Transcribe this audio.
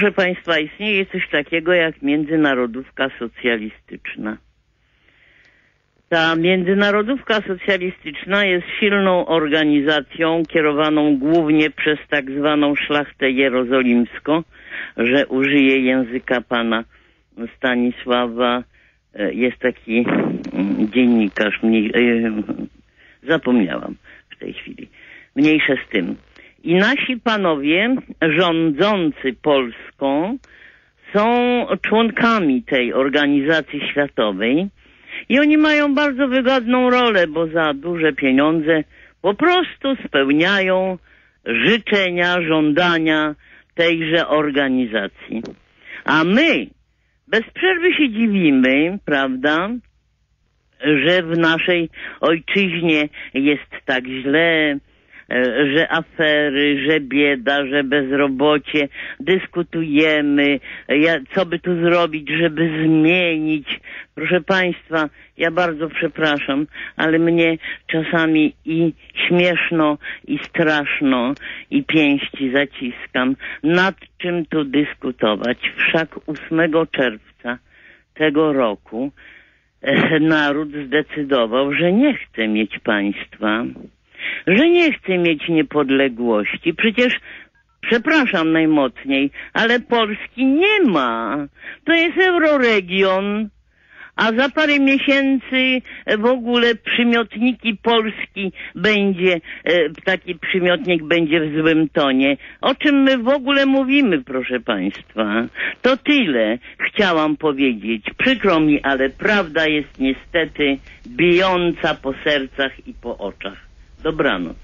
Proszę Państwa, istnieje coś takiego jak międzynarodówka socjalistyczna. Ta międzynarodówka socjalistyczna jest silną organizacją kierowaną głównie przez tak zwaną szlachtę jerozolimską, że użyję języka pana Stanisława. E, Jest taki mm, dziennikarz, mniej, e, zapomniałam w tej chwili. Mniejsze z tym. I nasi panowie rządzący Polską są członkami tej organizacji światowej i oni mają bardzo wygodną rolę, bo za duże pieniądze po prostu spełniają życzenia, żądania tejże organizacji. A my bez przerwy się dziwimy, prawda, że w naszej ojczyźnie jest tak źle, że afery, że bieda, że bezrobocie, dyskutujemy, ja, co by tu zrobić, żeby zmienić. Proszę Państwa, ja bardzo przepraszam, ale mnie czasami i śmieszno, i straszno, i pięści zaciskam. Nad czym tu dyskutować? Wszak 8 czerwca tego roku e, naród zdecydował, że nie chce mieć państwa, że nie chce mieć niepodległości. Przecież, przepraszam najmocniej, ale Polski nie ma. To jest euroregion. A za parę miesięcy w ogóle przymiotniki Polski będzie, e, taki przymiotnik będzie w złym tonie. O czym my w ogóle mówimy, proszę Państwa? To tyle chciałam powiedzieć. Przykro mi, ale prawda jest niestety bijąca po sercach i po oczach. Dobranoc.